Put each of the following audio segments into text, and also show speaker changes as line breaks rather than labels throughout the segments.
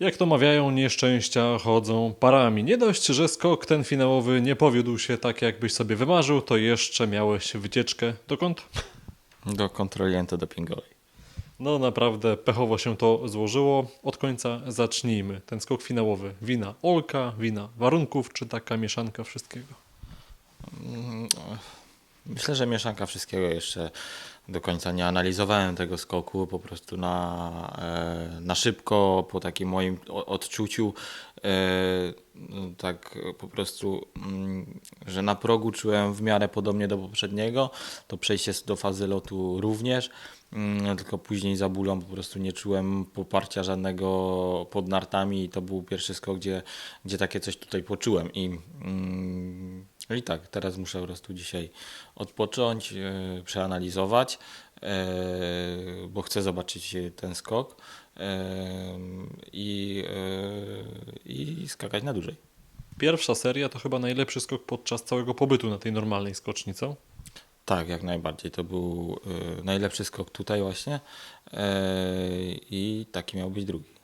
Jak to mawiają, nieszczęścia chodzą parami. Nie dość, że skok ten finałowy nie powiódł się tak, jakbyś sobie wymarzył, to jeszcze miałeś wycieczkę. Dokąd?
Do kontroli antydopingowej.
No naprawdę pechowo się to złożyło. Od końca zacznijmy. Ten skok finałowy. Wina Olka, wina warunków, czy taka mieszanka wszystkiego?
Myślę, że mieszanka wszystkiego jeszcze do końca. Nie analizowałem tego skoku, po prostu na, e, na szybko, po takim moim odczuciu, e, no, tak po prostu, mm, że na progu czułem w miarę podobnie do poprzedniego, to przejście do fazy lotu również, mm, tylko później za bólą po prostu nie czułem poparcia żadnego pod nartami i to był pierwszy skok, gdzie, gdzie takie coś tutaj poczułem. I mm, i tak, teraz muszę po prostu dzisiaj odpocząć, e, przeanalizować, e, bo chcę zobaczyć ten skok e, i, i skakać na dłużej.
Pierwsza seria to chyba najlepszy skok podczas całego pobytu na tej normalnej skoczni, co?
Tak, jak najbardziej. To był najlepszy skok tutaj właśnie i taki miał być drugi.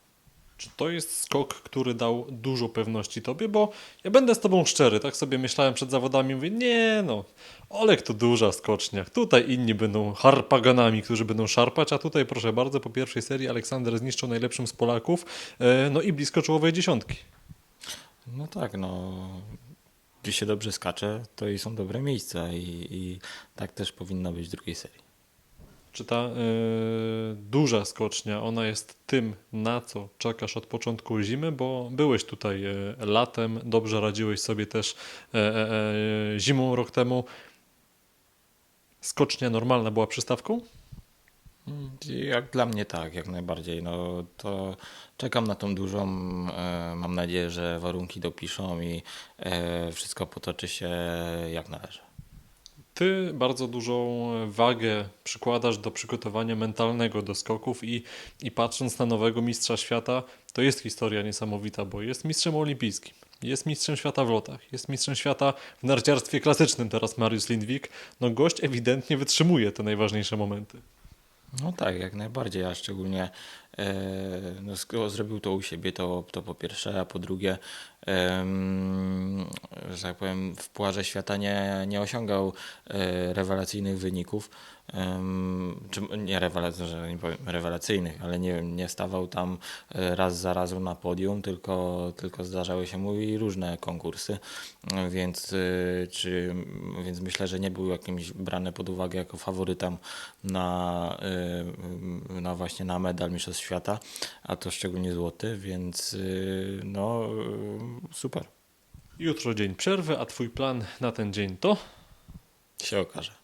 Czy to jest skok, który dał dużo pewności tobie? Bo ja będę z tobą szczery, tak sobie myślałem przed zawodami, mówię, nie no, Olek to duża skocznia, tutaj inni będą harpaganami, którzy będą szarpać, a tutaj proszę bardzo, po pierwszej serii Aleksander zniszczył najlepszym z Polaków, e, no i blisko czołowej dziesiątki.
No tak, no. Gdzie się dobrze skacze, to i są dobre miejsca i, i tak też powinno być w drugiej serii.
Czy ta e, duża skocznia, ona jest tym, na co czekasz od początku zimy, bo byłeś tutaj e, latem, dobrze radziłeś sobie też e, zimą rok temu. Skocznia normalna była przystawką?
Jak dla mnie tak, jak najbardziej. No to czekam na tą dużą. Mam nadzieję, że warunki dopiszą i wszystko potoczy się jak należy.
Ty bardzo dużą wagę przykładasz do przygotowania mentalnego do skoków i, i patrząc na nowego mistrza świata, to jest historia niesamowita, bo jest mistrzem olimpijskim, jest mistrzem świata w lotach, jest mistrzem świata w narciarstwie klasycznym teraz Mariusz Lindwik. No gość ewidentnie wytrzymuje te najważniejsze momenty.
No tak, jak najbardziej, a szczególnie e, no, skoro zrobił to u siebie, to, to po pierwsze, a po drugie, że tak powiem, w Puarze Świata nie, nie osiągał e, rewelacyjnych wyników, czy nie, rewelacyjnych, ale nie, nie stawał tam e, raz za razem na podium, tylko, tylko zdarzały się mu i różne konkursy, e, więc, e, czy, więc myślę, że nie był jakimś brany pod uwagę jako faworytem na, na właśnie na medal Mistrzostw Świata, a to szczególnie złoty, więc y, no y, super.
Jutro dzień przerwy, a twój plan na ten dzień to?
Się okaże.